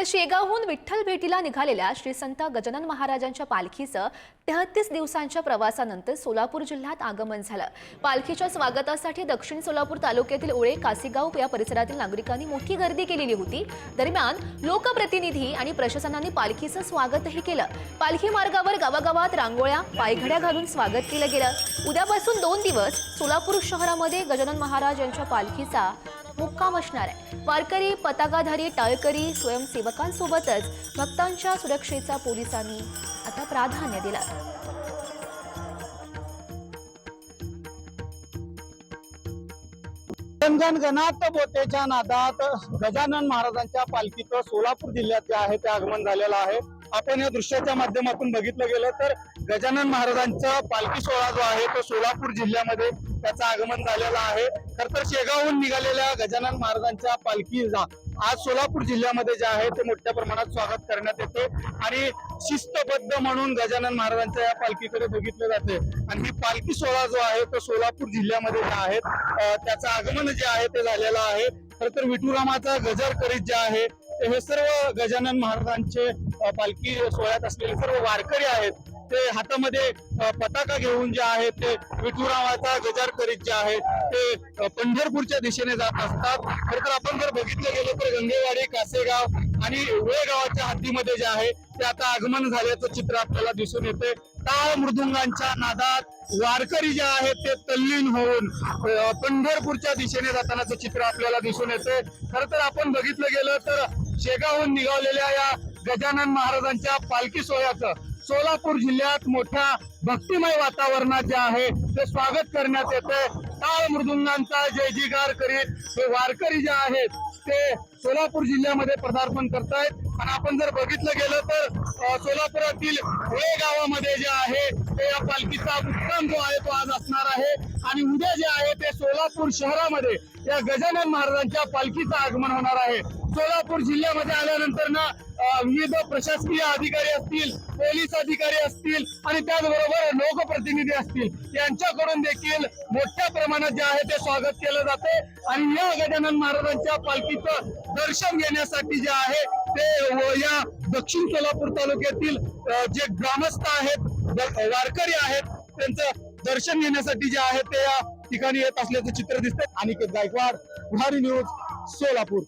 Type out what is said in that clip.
तर शेगावहून विठ्ठल भेटीला निघालेल्या श्री संत गजानन महाराजांच्या पालखीचं तेहतीस दिवसांच्या प्रवासानंतर सोलापूर जिल्ह्यात आगमन झालं. पालखीच्या स्वागतासाठी दक्षिण सोलापूर तालुक्यातील ओळे कासेगाव या परिसरातील नागरिकांनी मोठी गर्दी केलेली होती. दरम्यान लोकप्रतिनिधी आणि प्रशासनाने पालखीचं स्वागतही केलं. पालखी मार्गावर गावागावात रांगोळ्या पायघड्या घालून स्वागत केलं गेलं. उद्यापासून दोन दिवस सोलापूर शहरामध्ये गजानन महाराज यांच्या पालखीचा मुक्काम असणार आहे. वारकरी पताकाधारी टाळकरी स्वयंसेवकांसोबतच भक्तांच्या सुरक्षेचा पोलिसांनी आता प्राधान्य दिला. गणगण गणात बोतेच्या नादात गजानन महाराजांच्या पालखीचं सोलापूर जिल्ह्यात जे आहे ते आगमन झालेलं आहे. आपण या दृश्याच्या माध्यमातून बघितलं गेलं तर गजानन महाराजांचा पालखी सोहळा जो आहे तो सोलापूर जिल्ह्यामध्ये त्याचं आगमन झालेलं आहे. खर तर शेगावहून निघालेल्या गजानन महाराजांच्या पालखीचा आज सोलापूर जिल्ह्यामध्ये जे आहे ते मोठ्या प्रमाणात स्वागत करण्यात येते. आणि शिस्तबद्ध म्हणून गजानन महाराजांच्या या पालखीकडे बघितलं जाते. आणि ही पालखी सोहळा जो आहे तो सोलापूर जिल्ह्यामध्ये जे आहे त्याचं आगमन जे आहे ते झालेलं आहे. खर तर विठुरामाचा गजर करीत जे आहे हे सर्व गजानन महाराजांचे पालखी सोहळ्यात असलेले सर्व वारकरी आहेत. ते हातामध्ये पताका घेऊन जे आहेत ते विठुरावाचा गजर करीत जे आहेत ते पंढरपूरच्या दिशेने जात असतात. खर तर आपण जर बघितलं गेलं तर गंगेवाडी कासेगाव आणि उळे गावाच्या हद्दीमध्ये जे आहे ते आता आगमन झाल्याचं चित्र आपल्याला दिसून येते. टाळ मृदुंगांच्या नादात वारकरी जे आहेत ते तल्लीन होऊन पंढरपूरच्या दिशेने जातानाचं चित्र आपल्याला दिसून येते. खर तर आपण बघितलं गेलं तर शेगावहून निघावलेल्या या गजानन महाराजांच्या पालखी सोहळ्याचं सोलापूर जिल्ह्यात मोठ्या भक्तिमय वातावरणात जे आहे ते स्वागत करण्यात येते टाळ मृदुंगांचा जय जयकार करीत हे वारकरी जे आहेत ते सोलापूर जिल्ह्यामध्ये पदार्पण करतायत. आणि आपण जर बघितलं गेलं तर सोलापुरातील हे गावामध्ये जे आहे ते या पालखीचा मुक्काम जो आहे तो आज असणार आहे. आणि उद्या जे आहे ते सोलापूर शहरामध्ये या गजानन महाराजांच्या पालखीचं आगमन होणार आहे. सोलापूर जिल्ह्यामध्ये आल्यानंतर ना विविध प्रशासकीय अधिकारी असतील पोलीस अधिकारी असतील आणि त्याचबरोबर लोकप्रतिनिधी असतील यांच्याकडून देखील मोठ्या प्रमाणात जे आहे ते स्वागत केलं जाते आणि या गजानन महाराजांच्या पालखीचं दर्शन घेण्यासाठी जे आहे ते या दक्षिण सोलापूर तालुक्यातील जे ग्रामस्थ आहेत वारकरी आहेत त्यांचं दर्शन घेण्यासाठी जे आहे ते या ठिकाणी येत असल्याचं चित्र दिसतंय. अनिकेत गायकवाड पुढारी न्यूज सोलापूर.